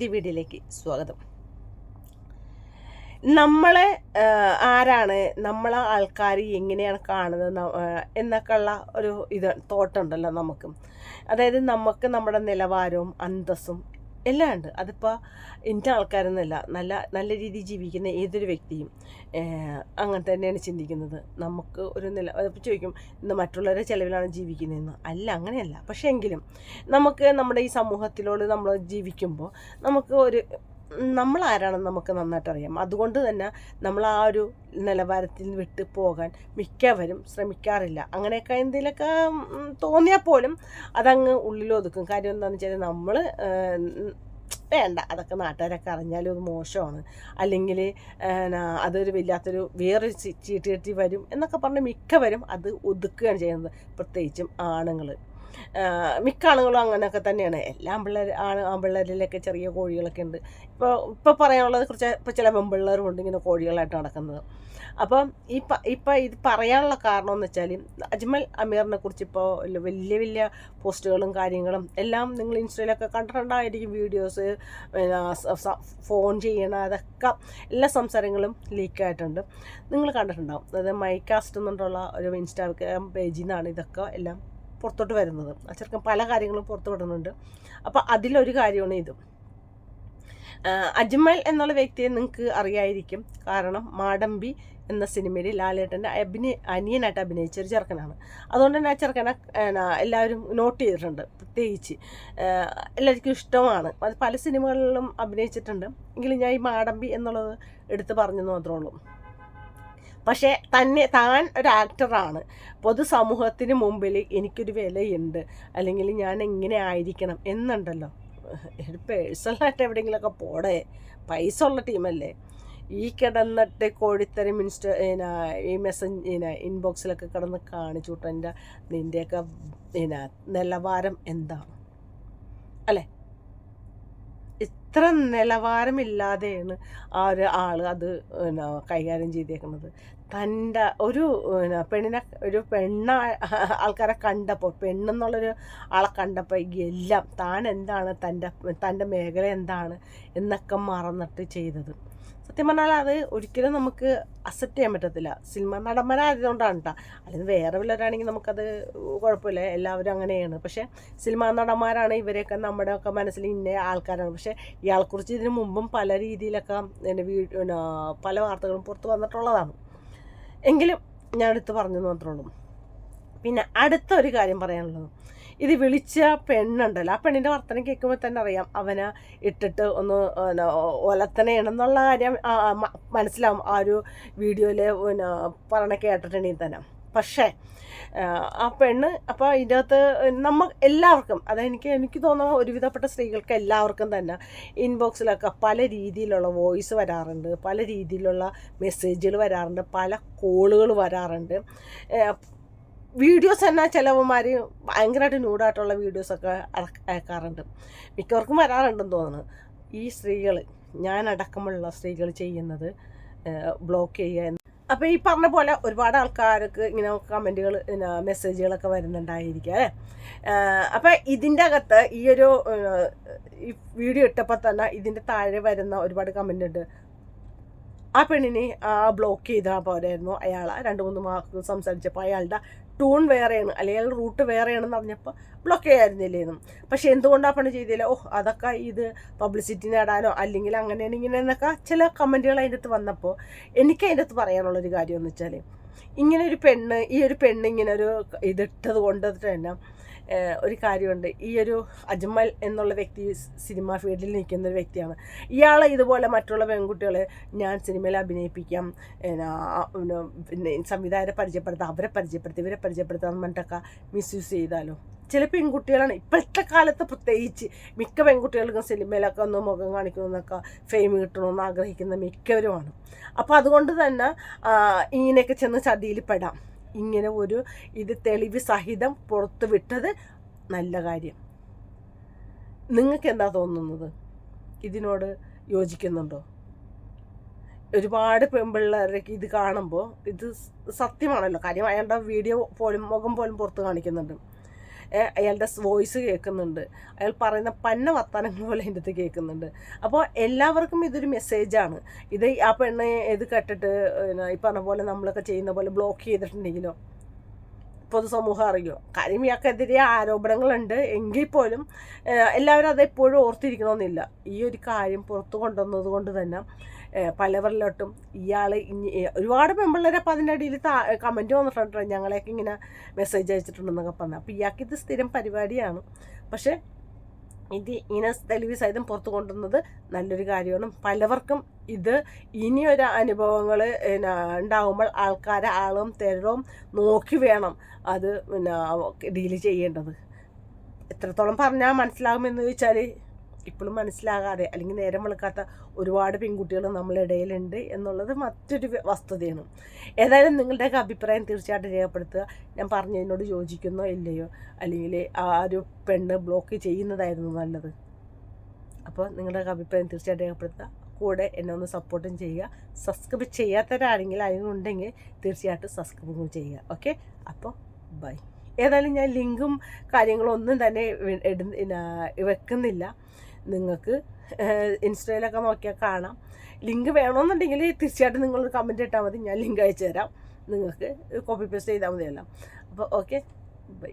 പുതിയ വീഡിയോയിലേക്ക് സ്വാഗതം. നമ്മളെ ആരാണ് നമ്മളെ ആൾക്കാർ എങ്ങനെയാണ് കാണുന്നത് എന്നൊക്കെയുള്ള ഒരു ഇത് തോട്ടുണ്ടല്ലോ നമുക്ക്. അതായത് നമുക്ക് നമ്മുടെ നിലവാരവും അന്തസ്സും എല്ലാം ഉണ്ട് അതിപ്പോൾ എന്റെ ആൾക്കാരൊന്നുമല്ല. നല്ല നല്ല രീതിയിൽ ജീവിക്കുന്ന ഏതൊരു വ്യക്തിയും അങ്ങനെ തന്നെയാണ് ചിന്തിക്കുന്നത്. നമുക്ക് ഒരു നില അതിപ്പോൾ ചോദിക്കും ഇന്ന് മറ്റുള്ളവരെ ചിലവിലാണ് ജീവിക്കുന്നതെന്ന്. അല്ല അങ്ങനെയല്ല. പക്ഷേ എങ്കിലും നമുക്ക് നമ്മുടെ ഈ സമൂഹത്തിലോട് നമ്മൾ ജീവിക്കുമ്പോൾ നമുക്ക് ഒരു നമ്മൾ ആരാണെന്ന് നമുക്ക് നന്നായിട്ട് അറിയാം അതുകൊണ്ട് തന്നെ നമ്മൾ ആ ഒരു നിലവാരത്തിൽ വിട്ട് പോകാൻ മിക്കവരും ശ്രമിക്കാറില്ല. അങ്ങനെയൊക്കെ എന്തെങ്കിലുമൊക്കെ തോന്നിയാൽ പോലും അതങ്ങ് ഉള്ളിലൊതുക്കും കാര്യം എന്താണെന്ന് വെച്ചാൽ നമ്മൾ വേണ്ട. അതൊക്കെ നാട്ടുകാരൊക്കെ അറിഞ്ഞാലും അത് മോശമാണ്. അല്ലെങ്കിൽ അതൊരു വല്ലാത്തൊരു വേറൊരു ചീട്ടി വരും എന്നൊക്കെ പറഞ്ഞ് മിക്കവരും അത് ഒതുക്കുകയാണ് ചെയ്യുന്നത്. പ്രത്യേകിച്ചും ആണുങ്ങൾ മിക്ക ആളുകളും അങ്ങനെയൊക്കെ തന്നെയാണ്. എല്ലാ പിള്ളേർ ആണ് ആമ്പിള്ളേരിലൊക്കെ ചെറിയ കോഴികളൊക്കെ ഉണ്ട്. ഇപ്പോൾ ഇപ്പോൾ പറയാനുള്ളത് കുറച്ച് ഇപ്പോൾ ചില പെൺപിള്ളേരും ഉണ്ട് ഇങ്ങനെ കോഴികളായിട്ട് നടക്കുന്നത്. അപ്പം ഈ ഇപ്പം ഇത് പറയാനുള്ള കാരണം എന്ന് വെച്ചാൽ അജ്മൽ അമീറിനെ കുറിച്ച് ഇപ്പോൾ വലിയ വലിയ പോസ്റ്റുകളും കാര്യങ്ങളും എല്ലാം നിങ്ങൾ ഇൻസ്റ്റയിലൊക്കെ കണ്ടിട്ടുണ്ടായിരിക്കും. വീഡിയോസ് ഫോൺ ചെയ്യണ അതൊക്കെ എല്ലാ സംസാരങ്ങളും ലീക്കായിട്ടുണ്ട്. നിങ്ങൾ കണ്ടിട്ടുണ്ടാവും. അതായത് മൈ കാസ്റ്റ് എന്നുള്ള ഒരു ഇൻസ്റ്റാഗ്രാം പേജിൽ നിന്നാണ് ഇതൊക്കെ എല്ലാം പുറത്തോട്ട് വരുന്നത്. ആ ചെറുക്കൻ പല കാര്യങ്ങളും പുറത്തു വിടുന്നുണ്ട്. അപ്പോൾ അതിലൊരു കാര്യമാണ് ഇതും. അജ്മൽ എന്നുള്ള വ്യക്തിയെ നിങ്ങൾക്ക് അറിയായിരിക്കും. കാരണം മാടമ്പി എന്ന സിനിമയിൽ ലാലേട്ടന്റെ അഭിനയ അനിയനായിട്ട് അഭിനയിച്ച ഒരു ചെറുക്കനാണ്. അതുകൊണ്ട് തന്നെ ആ ചെറുക്കനെ എല്ലാവരും നോട്ട് ചെയ്തിട്ടുണ്ട്. പ്രത്യേകിച്ച് എല്ലാവർക്കും ഇഷ്ടമാണ്. അത് പല സിനിമകളിലും അഭിനയിച്ചിട്ടുണ്ട്. എങ്കിലും ഞാൻ ഈ മാടമ്പി എന്നുള്ളത് എടുത്ത് പറഞ്ഞെന്ന് മാത്രമേ ഉള്ളൂ. പക്ഷേ തന്നെ താൻ ഒരു ആക്ടറാണ് പൊതുസമൂഹത്തിന് മുമ്പിൽ എനിക്കൊരു വിലയുണ്ട്. അല്ലെങ്കിൽ ഞാൻ എങ്ങനെ ആയിരിക്കണം എന്നുണ്ടല്ലോ. ഒരു പേഴ്സണലായിട്ട് എവിടെയെങ്കിലുമൊക്കെ പോടേ. പൈസ ഉള്ള ടീമല്ലേ ഈ കിടന്നിട്ട് കോഴിത്തരം ഇൻസ്റ്റ ഈ മെസ്സഞ്ച് ഇൻബോക്സിലൊക്കെ കിടന്ന് കാണിച്ചു വിട്ടെന്റെ നിന്റെയൊക്കെ നിലവാരം എന്താണ് അല്ലേ? ഇത്ര നിലവാരമില്ലാതെയാണ് ആ ഒരു ആൾ അത് പിന്നെ കൈകാര്യം ചെയ്തേക്കുന്നത്. തന്റെ ഒരു പെണ്ണിനെ ഒരു പെണ്ണ ആൾക്കാരെ കണ്ടപ്പോൾ പെണ്ണെന്നുള്ളൊരു ആളെ കണ്ടപ്പോൾ എല്ലാം താൻ എന്താണ് തന്റെ തന്റെ മേഖല എന്താണ് എന്നൊക്കെ മറന്നിട്ട് ചെയ്തത്. സത്യം പറഞ്ഞാൽ അത് ഒരിക്കലും നമുക്ക് അക്സെപ്റ്റ് ചെയ്യാൻ പറ്റത്തില്ല. സിനിമ നടന്മാരായതുകൊണ്ടാണ് കേട്ടോ. അല്ലെങ്കിൽ വേറെ വല്ലവരാണെങ്കിൽ നമുക്കത് കുഴപ്പമില്ല. എല്ലാവരും അങ്ങനെയാണ്. പക്ഷേ സിനിമ നടന്മാരാണ് ഇവരെയൊക്കെ നമ്മുടെയൊക്കെ മനസ്സിൽ ഇന്ന ആൾക്കാരാണ്. പക്ഷേ ഇയാളെക്കുറിച്ച് ഇതിനു മുമ്പും പല രീതിയിലൊക്കെ എന്റെ വീ പല വാർത്തകളും പുറത്ത് വന്നിട്ടുള്ളതാണ്. എങ്കിലും ഞാൻ എടുത്ത് പറഞ്ഞു മാത്രമേ ഉള്ളൂ. പിന്നെ അടുത്ത ഒരു കാര്യം പറയാനുള്ളത്. ഇത് വിളിച്ച പെണ്ണുണ്ടല്ലോ. ആ പെണ്ണിന്റെ വർത്തനം കേൾക്കുമ്പോൾ തന്നെ അറിയാം അവനെ ഇട്ടിട്ട് ഒന്ന് ഒലത്തനെയാണെന്നുള്ള കാര്യം മനസ്സിലാവും. ആ ഒരു വീഡിയോയിൽ പിന്നെ പറഞ്ഞ കേട്ടിട്ടുണ്ടെങ്കിൽ തന്നെ. പക്ഷേ ആ, പെണ്ണ് അപ്പോൾ ഇതിനകത്ത് നമ്മ എല്ലാവർക്കും അതായത് എനിക്ക് തോന്നുന്നു ഒരുവിധപ്പെട്ട സ്ത്രീകൾക്ക് എല്ലാവർക്കും തന്നെ ഇൻബോക്സിലൊക്കെ പല രീതിയിലുള്ള വോയിസ് വരാറുണ്ട് പല രീതിയിലുള്ള മെസ്സേജുകൾ വരാറുണ്ട് പല കോളുകൾ വരാറുണ്ട്. വീഡിയോസ് തന്നെ ചിലവന്മാർ ഭയങ്കരമായിട്ട് ന്യൂഡായിട്ടുള്ള വീഡിയോസൊക്കെ അയക്കാറുണ്ട്. മിക്കവർക്കും വരാറുണ്ടെന്ന് തോന്നുന്നു. ഈ സ്ത്രീകൾ ഞാനടക്കമുള്ള സ്ത്രീകൾ ചെയ്യുന്നത് ബ്ലോക്ക് ചെയ്യുക അപ്പോൾ ഈ പറഞ്ഞ പോലെ ഒരുപാട് ആൾക്കാർക്ക് ഇങ്ങനെ കമന്റുകൾ മെസ്സേജുകളൊക്കെ വരുന്നുണ്ടായിരിക്കും അല്ലേ? അപ്പോൾ ഇതിന്റെ അകത്ത് ഈ ഒരു വീഡിയോ ഇട്ടപ്പോൾ തന്നെ ഇതിന്റെ താഴെ വരുന്ന ഒരുപാട് കമന്റ് ഉണ്ട്. ആ പെണ്ണിനെ ബ്ലോക്ക് ചെയ്താൽ പോരായിരുന്നു. അയാൾ രണ്ട് മൂന്ന് മാസം സംസാരിച്ചപ്പോൾ അയാളുടെ ടൂൺ വേറെയാണ് അല്ലെങ്കിൽ റൂട്ട് വേറെയാണെന്ന് പറഞ്ഞപ്പോൾ ബ്ലോക്ക് ചെയ്യായിരുന്നില്ലേന്നും. പക്ഷേ എന്തുകൊണ്ടാണ് പണി ചെയ്തില്ല? ഓ അതൊക്കെ ഇത് പബ്ലിസിറ്റി നേടാനോ അല്ലെങ്കിൽ അങ്ങനെയാണ് ഇങ്ങനെ എന്നൊക്കെ ചില കമന്റുകൾ അതിന്റെ അടുത്ത് വന്നപ്പോൾ എനിക്ക് അതിന്റെ അടുത്ത് പറയാനുള്ളൊരു കാര്യം എന്ന് വെച്ചാൽ ഇങ്ങനെ ഒരു പെണ്ണ് ഈ ഒരു പെണ്ണ് ഇങ്ങനെ ഒരു ഇതിട്ടത് കൊണ്ട് തന്നെ ഒരു കാര്യമുണ്ട്. ഈ ഒരു അജ്മൽ എന്നുള്ള വ്യക്തി സിനിമ ഫീൽഡിൽ നിൽക്കുന്ന ഒരു വ്യക്തിയാണ്. ഇയാളെ ഇതുപോലെ മറ്റുള്ള പെൺകുട്ടികളെ ഞാൻ സിനിമയിൽ അഭിനയിപ്പിക്കാം. പിന്നെ സംവിധായകരെ പരിചയപ്പെടുത്താം അവരെ പരിചയപ്പെടുത്തി ഇവരെ പരിചയപ്പെടുത്താൻ പറഞ്ഞിട്ടൊക്കെ മിസ്യൂസ് ചെയ്താലോ? ചില പെൺകുട്ടികളാണ് ഇപ്പോഴത്തെ കാലത്ത് പ്രത്യേകിച്ച് മിക്ക പെൺകുട്ടികൾക്കും സിനിമയിലൊക്കെ ഒന്ന് മുഖം കാണിക്കണമെന്നൊക്കെ ഫെയിം കിട്ടണമെന്ന് ആഗ്രഹിക്കുന്ന മിക്കവരുമാണ്. അപ്പോൾ അതുകൊണ്ട് തന്നെ ഇങ്ങനെയൊക്കെ ചെന്ന് ചതിയിൽ പെടാം ഇങ്ങനെ ഒരു ഇത് തെളിവ് സഹിതം പുറത്ത് വിട്ടത് നല്ല കാര്യം. നിങ്ങൾക്ക് എന്താ തോന്നുന്നത്? ഇതിനോട് യോജിക്കുന്നുണ്ടോ? ഒരുപാട് പെൺപിള്ളേരൊക്കെ ഇത് കാണുമ്പോൾ ഇത് സത്യമാണല്ലോ. കാര്യം അയാളുടെ വീഡിയോ പോലും മുഖം പോലും പുറത്ത് കാണിക്കുന്നുണ്ട്. അയാളുടെ വോയിസ് കേൾക്കുന്നുണ്ട്. അയാൾ പറയുന്ന പന്ന വർത്തമാനങ്ങൾ പോലെ എന്റെ അടുത്ത് കേൾക്കുന്നുണ്ട്. അപ്പോൾ എല്ലാവർക്കും ഇതൊരു മെസ്സേജാണ് ഇത് ആ പെണ്ണ് ഇത് കേട്ടിട്ട് ഈ പറഞ്ഞ പോലെ നമ്മളൊക്കെ ചെയ്യുന്ന പോലെ ബ്ലോക്ക് ചെയ്തിട്ടുണ്ടെങ്കിലോ? പൊതുസമൂഹം അറിയോ കാര്യം ഇയാൾക്കെതിരെ ആരോപണങ്ങളുണ്ട്. എങ്കിൽ പോലും എല്ലാവരും എല്ലാവരും അതെപ്പോഴും ഓർത്തിരിക്കണമെന്നില്ല. ഈ ഒരു കാര്യം പുറത്തു കൊണ്ടുവന്നത് കൊണ്ട് തന്നെ പലവരിലോട്ടും ഇയാൾ ഇനി ഒരുപാട് പെമ്പിള്ളേരെ അപ്പോൾ അതിന്റെ അടിയിൽ കമന്റ് വന്നിട്ടുണ്ട്. ഞങ്ങളെയൊക്കെ ഇങ്ങനെ മെസ്സേജ് അയച്ചിട്ടുണ്ടെന്നൊക്കെ പറഞ്ഞു. അപ്പോൾ ഇയാൾക്ക് ഇത് സ്ഥിരം പരിപാടിയാണ്. പക്ഷേ ഇത് ഇങ്ങനെ തെളിവ് സഹിതം പുറത്തു കൊണ്ടുവന്നത് നല്ലൊരു കാര്യമാണ്. പലവർക്കും ഇത് ഇനിയൊരു അനുഭവങ്ങൾ ഉണ്ടാകുമ്പോൾ ആൾക്കാരെ ആളും തെരവും നോക്കി വേണം അത് പിന്നെ ഡീൽ ചെയ്യേണ്ടത്. എത്രത്തോളം പറഞ്ഞാൽ മനസ്സിലാകുമെന്ന് ചോദിച്ചാൽ ഇപ്പോഴും മനസ്സിലാകാതെ അല്ലെങ്കിൽ നേരം വെളുക്കാത്ത ഒരുപാട് പെൺകുട്ടികൾ നമ്മളുടെ ഇടയിലുണ്ട് എന്നുള്ളത് മറ്റൊരു വസ്തുതയാണ്. ഏതായാലും നിങ്ങളുടെയൊക്കെ അഭിപ്രായം തീർച്ചയായിട്ടും രേഖപ്പെടുത്തുക. ഞാൻ പറഞ്ഞതിനോട് യോജിക്കുന്നോ ഇല്ലയോ? അല്ലെങ്കിൽ ആ ഒരു പെണ്ണ് ബ്ലോക്ക് ചെയ്യുന്നതായിരുന്നു നല്ലത്. അപ്പോൾ നിങ്ങളുടെയൊക്കെ അഭിപ്രായം തീർച്ചയായിട്ടും രേഖപ്പെടുത്തുക. കൂടെ എന്നെ ഒന്ന് സപ്പോർട്ടും ചെയ്യുക. സബ്സ്ക്രൈബ് ചെയ്യാത്തവരാണെങ്കിൽ അതിനുണ്ടെങ്കിൽ തീർച്ചയായിട്ടും സബ്സ്ക്രൈബും ചെയ്യുക. ഓക്കെ? അപ്പോൾ ബൈ. ഏതായാലും ഞാൻ ലിങ്കും കാര്യങ്ങളും ഒന്നും തന്നെ വെക്കുന്നില്ല. നിങ്ങൾക്ക് ഇൻസ്റ്റയിലൊക്കെ നോക്കിയാൽ കാണാം. ലിങ്ക് വേണമെന്നുണ്ടെങ്കിൽ തീർച്ചയായിട്ടും നിങ്ങൾ കമന്റ് ഇട്ടാൽ മതി. ഞാൻ ലിങ്ക് അയച്ചു തരാം നിങ്ങൾക്ക് കോപ്പി പേസ്റ്റ് ചെയ്താൽ മതിയല്ലോ. അപ്പോൾ ഓക്കെ ബൈ